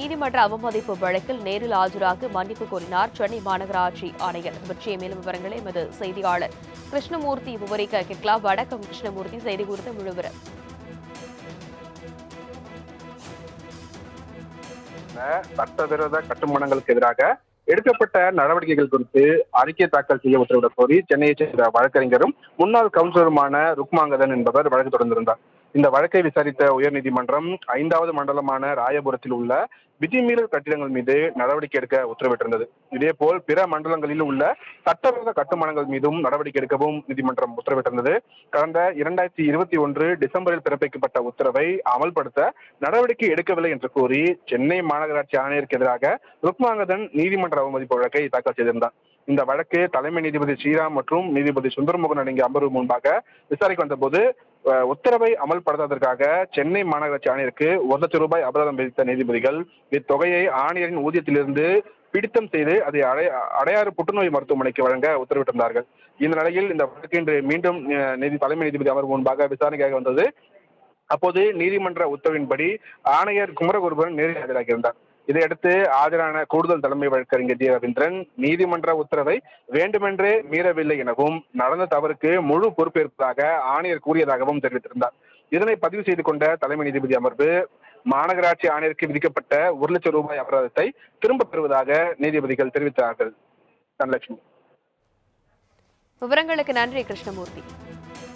நீதிமன்ற அவமதிப்பு வழக்கில் நேரில் ஆஜராக மன்னிப்பு கோரினார் சென்னை மாநகராட்சி ஆணையர். பற்றிய மேலும் விவரங்களை எமது செய்தியாளர் கிருஷ்ணமூர்த்தி விவரிக்க கேட்கலாம். வடக்கம் கிருஷ்ணமூர்த்தி. செய்தி குறித்த முழுவரம் சட்டவிரோத கட்டுமானங்களுக்கு எதிராக எடுக்கப்பட்ட நடவடிக்கைகள் குறித்து அறிக்கை தாக்கல் செய்ய உத்தரவிடக் கோரி சென்னையைச் சேர்ந்த வழக்கறிஞரும் முன்னாள் கவுன்சிலருமான ருக்மாங்கதன் என்பவர் வழக்கு தொடர்ந்திருந்தார். இந்த வழக்கை விசாரித்த உயர்நீதிமன்றம் ஐந்தாவது மண்டலமான ராயபுரத்தில் உள்ள விதிமீறல் கட்டிடங்கள் மீது நடவடிக்கை எடுக்க உத்தரவிட்டிருந்தது. இதேபோல் பிற மண்டலங்களில் உள்ள சட்டவிரோத கட்டுமானங்கள் மீதும் நடவடிக்கை எடுக்கவும் நீதிமன்றம் உத்தரவிட்டிருந்தது. கடந்த இரண்டாயிரத்தி இருபத்தி ஒன்று டிசம்பரில் பிறப்பிக்கப்பட்ட உத்தரவை அமல்படுத்த நடவடிக்கை எடுக்கவில்லை என்று கூறி சென்னை மாநகராட்சி ஆணையருக்கு எதிராக ருக்மாங்கதன் நீதிமன்ற அவமதிப்பு வழக்கை தாக்கல் செய்திருந்தார் இந்த வழக்கு தலைமை நீதிபதி ஸ்ரீராம் மற்றும் நீதிபதி சுந்தரமுகன் அடங்கிய அமர்வு முன்பாக விசாரிக்க வந்தபோது உத்தரவை அமல்படுத்துவதற்காக சென்னை மாநகராட்சி ஆணையருக்கு ஒரு லட்சம் ரூபாய் அபராதம் விதித்த நீதிபதிகள் இத்தொகையை ஆணையரின் ஊதியத்திலிருந்து பிடித்தம் செய்து அதை அடை அடையாறு புற்றுநோய் மருத்துவமனைக்கு வழங்க உத்தரவிட்டிருந்தார்கள். இந்த நிலையில் இந்த வழக்கு இன்று மீண்டும் நீதி தலைமை நீதிபதி அமர்வு முன்பாக விசாரணைக்காக வந்தது. அப்போது நீதிமன்ற உத்தரவின்படி ஆணையர் குமரகுருபரன் நேரில் ஆஜராகியிருந்தார். இதையடுத்து ஆஜரான கூடுதல் தலைமை வழக்கறிஞர் டி ரவீந்திரன் நீதிமன்ற உத்தரவை வேண்டுமென்றே மீறவில்லை எனவும் நடந்த தவறுக்கு முழு பொறுப்பேற்பதாக ஆணையர் கூறியதாகவும் தெரிவித்திருந்தார். இதனை பதிவு செய்து கொண்ட தலைமை நீதிபதி அமர்வு மாநகராட்சி ஆணையருக்கு விதிக்கப்பட்ட ஒரு லட்சம் ரூபாய் அபராதத்தை திரும்பப் பெறுவதாக நீதிபதிகள் தெரிவித்தார்கள். தனலட்சுமி. விவரங்களுக்கு நன்றி கிருஷ்ணமூர்த்தி.